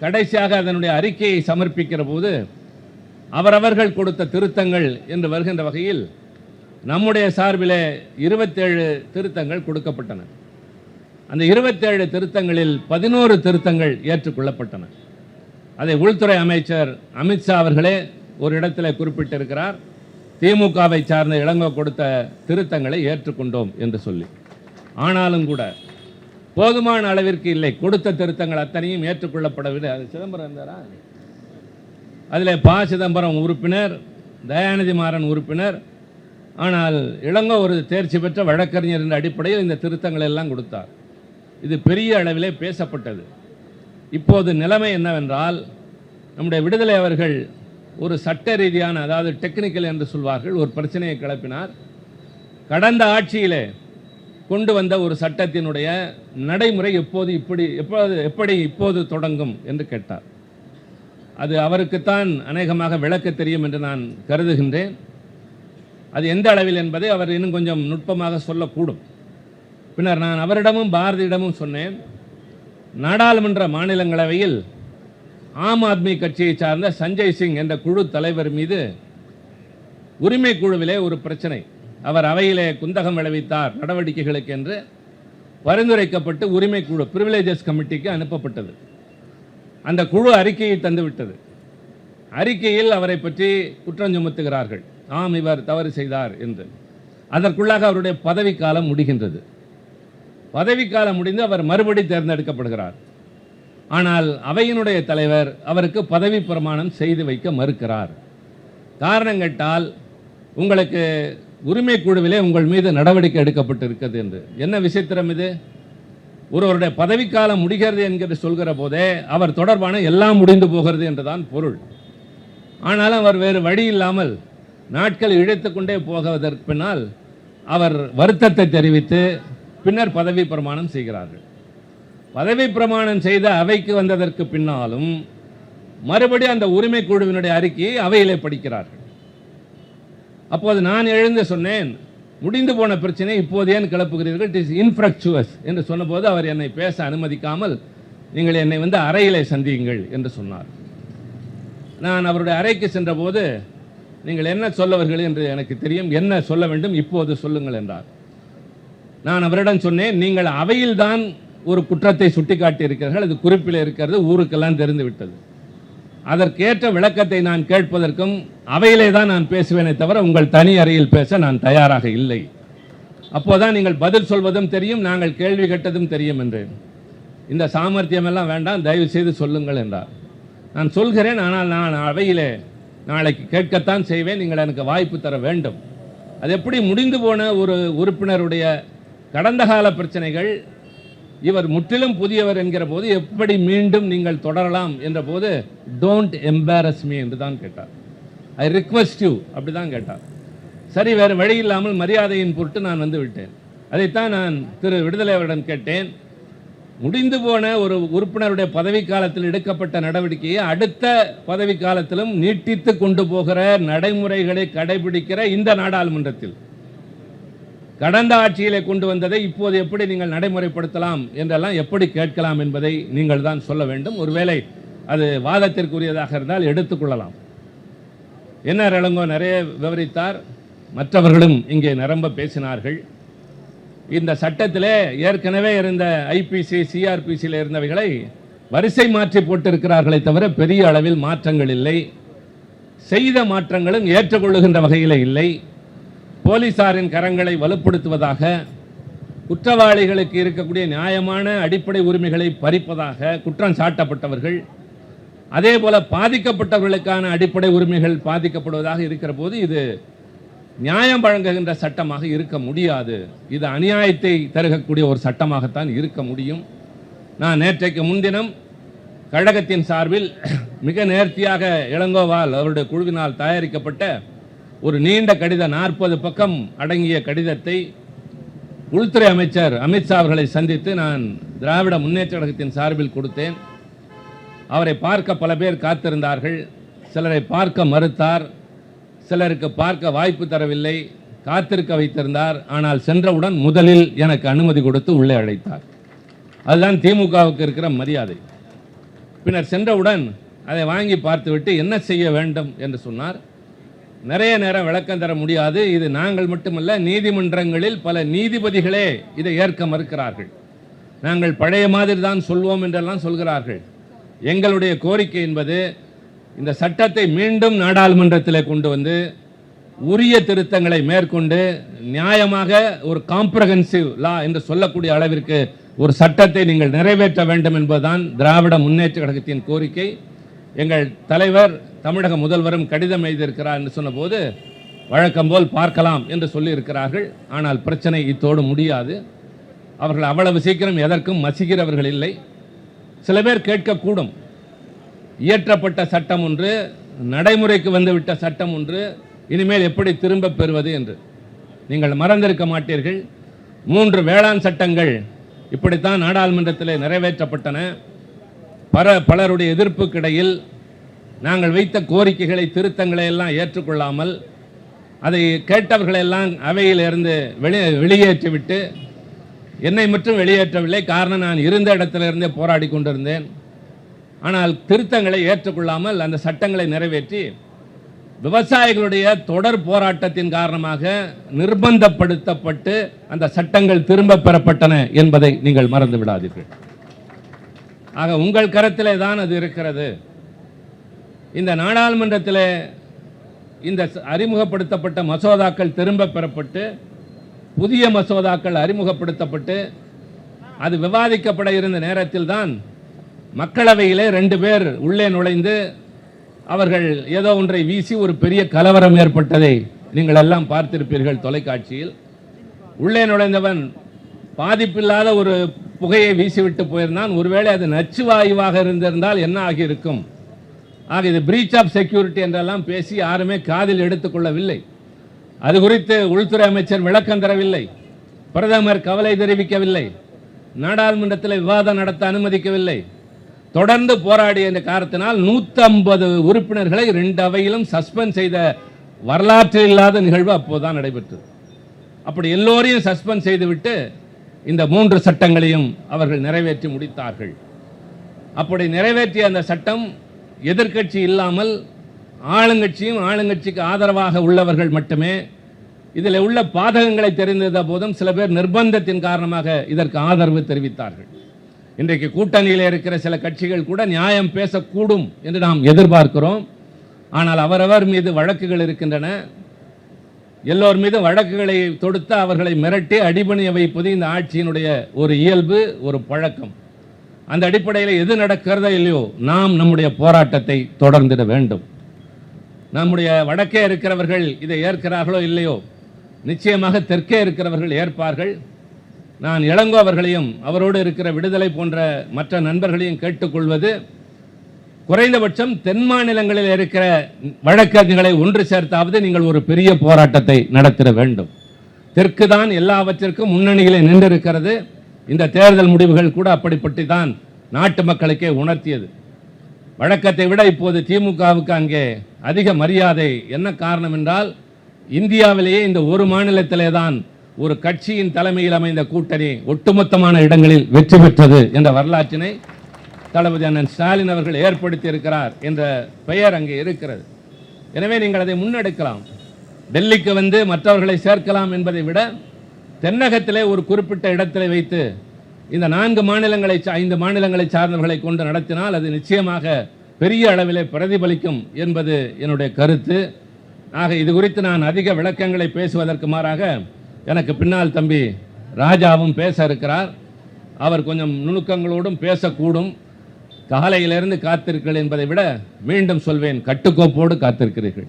கடைசியாக அதனுடைய அறிக்கையை சமர்ப்பிக்கிற போது அவரவர்கள் கொடுத்த திருத்தங்கள் என்று வருகின்ற வகையில் நம்முடைய சார்பில் இருபத்தேழு திருத்தங்கள் கொடுக்கப்பட்டன. அந்த இருபத்தேழு திருத்தங்களில் பதினோரு திருத்தங்கள் ஏற்றுக்கொள்ளப்பட்டன. அதை உள்துறை அமைச்சர் அமித்ஷா அவர்களே ஒரு இடத்துல குறிப்பிட்டிருக்கிறார். திமுகவை சார்ந்த இளங்கோ கொடுத்த திருத்தங்களை ஏற்றுக்கொண்டோம் என்று சொல்லி. ஆனாலும் கூட போதுமான அளவிற்கு இல்லை. கொடுத்த திருத்தங்கள் அத்தனையும் ஏற்றுக்கொள்ளப்படவில்லை. அது சிதம்பரம் இருந்தாரா? அதில் ப. சிதம்பரம் உறுப்பினர் தயாநிதி மாறன் உறுப்பினர். ஆனால் இளங்கோ ஒரு தேர்ச்சி பெற்ற வழக்கறிஞர் என்ற அடிப்படையில் இந்த திருத்தங்கள் எல்லாம் கொடுத்தார். இது பெரிய அளவிலே பேசப்பட்டது. இப்போது நிலைமை என்னவென்றால் நம்முடைய விடுதலை அவர்கள் ஒரு சட்ட ரீதியான அதாவது டெக்னிக்கல் என்று சொல்வார்கள் ஒரு பிரச்சனையை கிளப்பினார். கடந்த ஆட்சியிலே கொண்டு வந்த ஒரு சட்டத்தினுடைய நடைமுறை எப்போது இப்படி எப்போது எப்படி இப்போது தொடங்கும் என்று கேட்டார். அது அவருக்குத்தான் அநேகமாக விளக்க தெரியும் என்று நான் கருதுகின்றேன். அது எந்த அளவில் என்பதை அவர் இன்னும் கொஞ்சம் நுட்பமாக சொல்லக்கூடும். பின்னர் நான் அவரிடமும் பாரதியிடமும் சொன்னேன் நாடாளுமன்ற மாநிலங்களவையில் ஆம் ஆத்மி கட்சியை சார்ந்த சஞ்சய் சிங் என்ற குழு தலைவர் மீது உரிமை குழுவிலே ஒரு பிரச்சனை அவர் அவையிலே குந்தகம் விளைவித்தார் நடவடிக்கைகளுக்கு என்று பரிந்துரைக்கப்பட்டு உரிமை குழு பிரிவிலேஜஸ் கமிட்டிக்கு அனுப்பப்பட்டது. அந்த குழு அறிக்கையை தந்துவிட்டது. அறிக்கையில் அவரை பற்றி குற்றம் சுமத்துகிறார்கள். ஆம் இவர் தவறு செய்தார் என்று. அதற்குள்ளாக அவருடைய பதவிக்காலம் முடிகின்றது. பதவிக்காலம் முடிந்து அவர் மறுபடி தேர்ந்தெடுக்கப்படுகிறார். ஆனால் அவையினுடைய தலைவர் அவருக்கு பதவி பிரமாணம் செய்து வைக்க மறுக்கிறார். காரணம் கேட்டால் உங்களுக்கு உரிமை குழுவிலே உங்கள் மீது நடவடிக்கை எடுக்கப்பட்டிருக்கிறது என்று. என்ன விசித்திரம் இது? ஒருவருடைய பதவிக்காலம் முடிகிறது என்கிற சொல்கிற போதே அவர் தொடர்பான எல்லாம் முடிந்து போகிறது என்றுதான் பொருள். ஆனாலும் அவர் வேறு வழி இல்லாமல் நாட்கள் இழைத்துக்கொண்டே கொண்டே போவதற்கு பின்னால் அவர் வருத்தத்தை தெரிவித்து பின்னர் பதவி பிரமாணம் செய்கிறார்கள். பதவி பிரமாணம் செய்த அவைக்கு வந்ததற்கு பின்னாலும் மறுபடியும் அந்த உரிமை குழுவினுடைய அறிக்கையை அவையிலே படிக்கிறார்கள். அப்போது நான் எழுந்து சொன்னேன் முடிந்து போன பிரச்சனை இப்போது ஏன் கிளப்புகிறீர்கள்? இட் இஸ் இன்ஃப்ரக்சுவஸ் என்று சொன்னபோது அவர் என்னை பேச அனுமதிக்காமல் நீங்கள் என்னை வந்து அறையிலே சந்தியுங்கள் என்று சொன்னார். நான் அவருடைய அறைக்கு சென்றபோது நீங்கள் என்ன சொல்லவர்கள்? என்று எனக்கு தெரியும். என்ன சொல்ல வேண்டும்? இப்போது சொல்லுங்கள் என்றார். நான் அவரிடம் சொன்னேன் நீங்கள் அவையில்தான் ஒரு குற்றத்தை சுட்டிக்காட்டி இருக்கிறீர்கள் அது குறிப்பில் இருக்கிறது. ஊருக்கெல்லாம் தெரிந்து விட்டது அதற்கேற்ற விளக்கத்தை நான் கேட்பதற்கும் அவையிலே தான் நான் பேசுவேனே தவிர உங்கள் தனி அறையில் பேச நான் தயாராக இல்லை. அப்போதான் நீங்கள் பதில் சொல்வதும் தெரியும் நாங்கள் கேள்வி கேட்டதும் தெரியும் என்றேன் இந்த சாமர்த்தியம் எல்லாம் வேண்டாம் தயவு செய்து சொல்லுங்கள் என்றார். நான் சொல்கிறேன் ஆனால் நான் அவையிலே நாளைக்கு கேட்கத்தான் செய்வேன் நீங்கள் எனக்கு வாய்ப்பு தர வேண்டும். அது எப்படி முடிந்து போன ஒரு உறுப்பினருடைய கடந்த கால பிரச்சனைகள் இவர் முற்றிலும் புதியவர் என்கிற போது எப்படி மீண்டும் நீங்கள் தொடரலாம் என்ற போது டோன்ட் எம்பாரஸ் மீ என்று தான் கேட்டார். ஐ ரிக்வெஸ்ட் யூ அப்படி தான் கேட்டார். சரி வேறு வழி இல்லாமல் மரியாதையின் பொருட்டு நான் வந்து விட்டேன். அதைத்தான் நான் திரு விடுதலை அவரிடம் கேட்டேன். முடிந்து போன ஒரு உறுப்பினருடைய பதவி காலத்தில் எடுக்கப்பட்ட நடவடிக்கையை அடுத்த பதவி காலத்திலும் நீட்டித்து கொண்டு போகிற நடைமுறைகளை கடைபிடிக்கிற இந்த நாடாளுமன்றத்தில் கடந்த ஆட்சியிலே கொண்டு வந்ததை இப்போது எப்படி நீங்கள் நடைமுறைப்படுத்தலாம் என்றெல்லாம் எப்படி கேட்கலாம் என்பதை நீங்கள் தான் சொல்ல வேண்டும். ஒருவேளை அது வாதத்திற்குரியதாக இருந்தால் எடுத்துக்கொள்ளலாம் என்ன இளங்கோ நிறைய விவரித்தார். மற்றவர்களும் இங்கே நிரம்ப பேசினார்கள். இந்த சட்டத்திலே ஏற்கனவே இருந்த ஐபிசி சிஆர்பிசியில் இருந்தவைகளை வரிசை மாற்றி போட்டிருக்கிறார்களே தவிர பெரிய அளவில் மாற்றங்கள் இல்லை. செய்த மாற்றங்களும் ஏற்றுக்கொள்ளுகின்ற வகையில் இல்லை. போலீசாரின் கரங்களை வலுப்படுத்துவதாக குற்றவாளிகளுக்கு இருக்கக்கூடிய நியாயமான அடிப்படை உரிமைகளை பறிப்பதாக குற்றம் சாட்டப்பட்டவர்கள் அதே போல பாதிக்கப்பட்டவர்களுக்கான அடிப்படை உரிமைகள் பாதிக்கப்படுவதாக இருக்கிற போது இது நியாயம் வழங்குகின்ற சட்டமாக இருக்க முடியாது. இது அநியாயத்தை தருகக்கூடிய ஒரு சட்டமாகத்தான் இருக்க முடியும். நான் நேற்றைக்கு முன்தினம் கழகத்தின் சார்பில் மிக நேர்த்தியாக இளங்கோவால் அவருடைய குழுவினால் தயாரிக்கப்பட்ட ஒரு நீண்ட கடிதம் நாற்பது பக்கம் அடங்கிய கடிதத்தை உள்துறை அமைச்சர் அமித்ஷா அவர்களை சந்தித்து நான் திராவிட முன்னேற்ற கழகத்தின் சார்பில் கொடுத்தேன். அவரை பார்க்க பல பேர் காத்திருந்தார்கள். சிலரை பார்க்க மறுத்தார். சிலருக்கு பார்க்க வாய்ப்பு தரவில்லை. காத்திருக்க வைத்திருந்தார். ஆனால் சென்றவுடன் முதலில் எனக்கு அனுமதி கொடுத்து உள்ளே அழைத்தார். அதுதான் திமுகவுக்கு இருக்கிற மரியாதை. பின்னர் சென்றவுடன் அதை வாங்கி பார்த்துவிட்டு என்ன செய்ய வேண்டும் என்று சொன்னார். நிறைய நேரம் விளக்கம் தர முடியாது. இது நாங்கள் மட்டுமல்ல நீதிமன்றங்களில் பல நீதிபதிகளே இதை ஏற்க மறுக்கிறார்கள். நாங்கள் பழைய மாதிரி தான் சொல்வோம் என்றெல்லாம் சொல்கிறார்கள். எங்களுடைய கோரிக்கை என்பது இந்த சட்டத்தை மீண்டும் நாடாளுமன்றத்தில் கொண்டு வந்து உரிய திருத்தங்களை மேற்கொண்டு நியாயமாக ஒரு காம்ப்ரஹென்சிவ் லா என்று சொல்லக்கூடிய அளவிற்கு ஒரு சட்டத்தை நீங்கள் நிறைவேற்ற வேண்டும் என்பதுதான் திராவிட முன்னேற்ற கழகத்தின் கோரிக்கை. எங்கள் தலைவர் தமிழக முதல்வரும் கடிதம் எழுதியிருக்கிறார் என்று சொன்னபோது வழக்கம் போல் பார்க்கலாம் என்று சொல்லியிருக்கிறார்கள். ஆனால் பிரச்சனை இத்தோடு முடியாது. அவர்கள் அவ்வளவு சீக்கிரம் எதற்கும் மசிக்கிறவர்கள் இல்லை. சில பேர் கேட்கக்கூடும். இயற்றப்பட்ட சட்டம் ஒன்று நடைமுறைக்கு வந்துவிட்ட சட்டம் ஒன்று இனிமேல் எப்படி திரும்பப் பெறுவது என்று. நீங்கள் மறந்திருக்க மாட்டீர்கள். மூன்று வேளாண் சட்டங்கள் இப்படித்தான் நாடாளுமன்றத்தில் நிறைவேற்றப்பட்டன. பல பலருடைய எதிர்ப்புக்கிடையில் நாங்கள் வைத்த கோரிக்கைகளை திருத்தங்களை எல்லாம் ஏற்றுக்கொள்ளாமல் அதை கேட்டவர்களெல்லாம் அவையிலிருந்து வெளி வெளியேற்றிவிட்டு என்னை மட்டும் வெளியேற்றவில்லை காரணம் நான் இருந்த இடத்திலிருந்தே போராடி கொண்டிருந்தேன். ஆனால் திருத்தங்களை ஏற்றுக்கொள்ளாமல் அந்த சட்டங்களை நிறைவேற்றி விவசாயிகளுடைய தொடர் போராட்டத்தின் காரணமாக நிர்பந்தப்படுத்தப்பட்டு அந்த சட்டங்கள் திரும்ப பெறப்பட்டன என்பதை நீங்கள் மறந்து விடாதீர்கள் ஆக உங்கள் கரத்திலே தான் அது இருக்கிறது. இந்த நாடாளுமன்றத்தில் இந்த அறிமுகப்படுத்தப்பட்ட மசோதாக்கள் திரும்ப பெறப்பட்டு புதிய மசோதாக்கள் அறிமுகப்படுத்தப்பட்டு அது விவாதிக்கப்பட இருந்த நேரத்தில் தான் மக்களவையிலே ரெண்டு பேர் உள்ளே நுழைந்து அவர்கள் ஏதோ ஒன்றை வீசி ஒரு பெரிய கலவரம் ஏற்பட்டதை நீங்கள் எல்லாம் பார்த்திருப்பீர்கள் தொலைக்காட்சியில். உள்ளே நுழைந்தவன் பாதிப்பில்லாத ஒரு புகையை வீசிவிட்டு போயிருந்தான். ஒருவேளை அது நச்சு வாயுவாக இருந்திருந்தால் என்ன ஆகியிருக்கும்? ஆக இது பிரீச் ஆஃப் செக்யூரிட்டி என்றெல்லாம் பேசி யாருமே காதில் எடுத்துக்கொள்ளவில்லை அது குறித்து உள்துறை அமைச்சர் விளக்கம் தரவில்லை. பிரதமர் கவலை தெரிவிக்கவில்லை. நாடாளுமன்றத்தில் விவாதம் நடத்த அனுமதிக்கவில்லை. தொடர்ந்து போராடிய இந்த காரணத்தினால் 150 உறுப்பினர்களை ரெண்டு அவையிலும் சஸ்பெண்ட் செய்த வரலாற்றில் இல்லாத நிகழ்வு அப்போதுதான் நடைபெற்றது. அப்படி எல்லோரையும் சஸ்பெண்ட் செய்துவிட்டு இந்த மூன்று சட்டங்களையும் அவர்கள் நிறைவேற்றி முடித்தார்கள். அப்படி நிறைவேற்றிய அந்த சட்டம் எதிர்க்கட்சி இல்லாமல் ஆளுங்கட்சியும் ஆளுங்கட்சிக்கு ஆதரவாக உள்ளவர்கள் மட்டுமே இதில் உள்ள பாதகங்களை தெரிந்திருந்த போதும் சில பேர் நிர்பந்தத்தின் காரணமாக இதற்கு ஆதரவு தெரிவித்தார்கள். இன்றைக்கு கூட்டணியில் இருக்கிற சில கட்சிகள் கூட நியாயம் பேசக்கூடும் என்று நாம் எதிர்பார்க்கிறோம். ஆனால் அவரவர் மீது வழக்குகள் இருக்கின்றன. எல்லோர் மீது வழக்குகளை தொடுத்து அவர்களை மிரட்டி அடிபணிய வைப்பது இந்த ஆட்சியினுடைய ஒரு இயல்பு ஒரு பழக்கம். அந்த அடிப்படையில் எது நடக்கிறதோ இல்லையோ நாம் நம்முடைய போராட்டத்தை தொடர்ந்திட வேண்டும். நம்முடைய வடக்கே இருக்கிறவர்கள் இதை ஏற்கிறார்களோ இல்லையோ நிச்சயமாக தெற்கே இருக்கிறவர்கள் ஏற்பார்கள். நான் இளங்கோ அவர்களையும் அவரோடு இருக்கிற விடுதலை போன்ற மற்ற நண்பர்களையும் கேட்டுக்கொள்வது குறைந்தபட்சம் தென் மாநிலங்களில் இருக்கிற வழக்கறிஞர்களை ஒன்று சேர்த்தாவது நீங்கள் ஒரு பெரிய போராட்டத்தை நடத்திட வேண்டும். தெற்கு தான் எல்லாவற்றிற்கும் முன்னணியிலே நின்றிருக்கிறது. இந்த தேர்தல் முடிவுகள் கூட அப்படிப்பட்டு தான் நாட்டு மக்களுக்கே உணர்த்தியது. வழக்கத்தை விட இப்போது திமுகவுக்கு அங்கே அதிக மரியாதை. என்ன காரணம் என்றால் இந்தியாவிலேயே இந்த ஒரு மாநிலத்திலே தான் ஒரு கட்சியின் தலைமையில் அமைந்த கூட்டணி ஒட்டுமொத்தமான இடங்களில் வெற்றி பெற்றது என்ற வரலாற்றினை தளபதி அண்ணன் ஸ்டாலின் அவர்கள் ஏற்படுத்தி இருக்கிறார் என்ற பெயர் அங்கே இருக்கிறது. எனவே நீங்கள் அதை முன்னெடுக்கலாம். டெல்லிக்கு வந்து மற்றவர்களை சேர்க்கலாம் என்பதை விட தென்னகத்திலே ஒரு குறிப்பிட்ட இடத்திலே வைத்து இந்த நான்கு மாநிலங்களை சா- ஐந்து மாநிலங்களை சார்ந்தவர்களை கொண்டு நடத்தினால் அது நிச்சயமாக பெரிய அளவிலே பிரதிபலிக்கும் என்பது என்னுடைய கருத்து. ஆக இது குறித்து நான் அதிக விளக்கங்களை பேசுவதற்கு மாறாக எனக்கு பின்னால் தம்பி ராஜாவும் பேச இருக்கிறார். அவர் கொஞ்சம் நுணுக்கங்களோடும் பேசக்கூடும். காலையிலிருந்து காத்திருக்கிறீர்கள் என்பதை விட மீண்டும் சொல்வேன். கட்டுக்கோப்போடு காத்திருக்கிறீர்கள்.